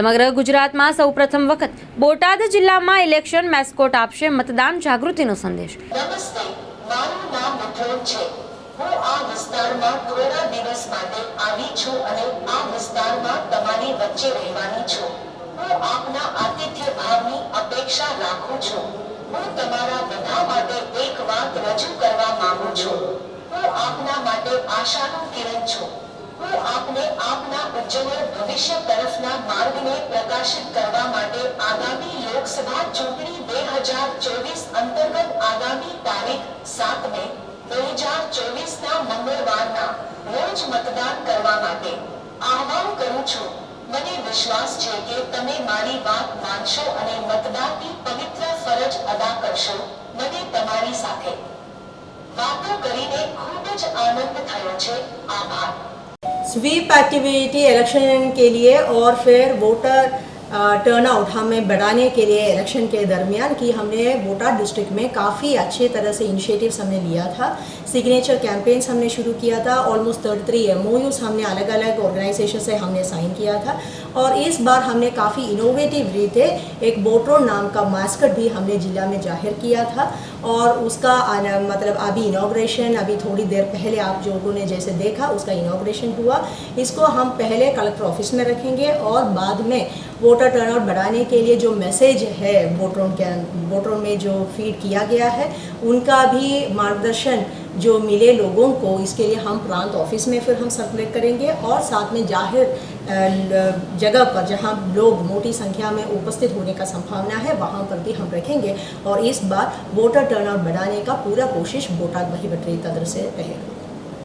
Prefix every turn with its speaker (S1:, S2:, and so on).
S1: સમગ્ર ગુજરાતમાં સૌપ્રથમ વખત બોટાદ જિલ્લામાં ઇલેક્શન મેસ્કોટ આપશે મતદાન જાગૃતિનો સંદેશ.
S2: આશાનું કિરણ છું. હું આપને આપના ઉજ્જવળ ભવિષ્ય તરફના માર્ગને પ્રકાશિત કરવા માટે આગામી લોકસભા ચૂંટણી બે હજાર ચોવીસ અંતર્ગત આગામી તારીખ સાત બે હજાર ચોવીસના મંગળવારના રોજ મતદાન કરવા માટે આહવાન કરું છું. મને વિશ્વાસ છે કે તમે મારી વાત માનશો અને મતદાનની પવિત્ર ફરજ અદા કરશો મને તમારી સાથે. વાતો કરીને ખૂબ જ આનંદ થયો છે. આભાર.
S3: स्वीप एक्टिविटी इलेक्शन के लिए और फिर वोटर टर्नआउट हमें बढ़ाने के लिए इलेक्शन के दरमियान की हमने बोटाद डिस्ट्रिक्ट में काफ़ी अच्छे तरह से इनिशिएटिव्स हमने लिया था। सिग्नेचर कैंपेन्स हमने शुरू किया था। ऑलमोस्ट थर्टी थ्री एम हमने अलग अलग ऑर्गेनाइजेशन से हमने साइन किया था। और इस बार हमने काफ़ी इनोवेटिव रीते एक बोट्रोन नाम का मास्कट भी हमने जिला में ज़ाहिर किया था। और उसका मतलब अभी इनाग्रेशन अभी थोड़ी देर पहले आप लोगों ने जैसे देखा, उसका इनाग्रेशन हुआ। इसको हम पहले कलेक्टर ऑफ़िस में रखेंगे और बाद में वोटर टर्नआउट बढ़ाने के लिए जो मैसेज है वोटरों के वोटरों में जो फ़ीड किया गया है, उनका भी मार्गदर्शन जो मिले लोगों को, इसके लिए हम प्रांत ऑफ़िस में फिर हम सर्कुलेट करेंगे और साथ में ज़ाहिर जगह पर जहाँ लोग मोटी संख्या में उपस्थित होने का संभावना है, वहाँ पर भी हम रखेंगे और इस बार वोटर टर्नआउट बढ़ाने का पूरा कोशिश बोटाद वही बटरी तंत्र से रहेगा।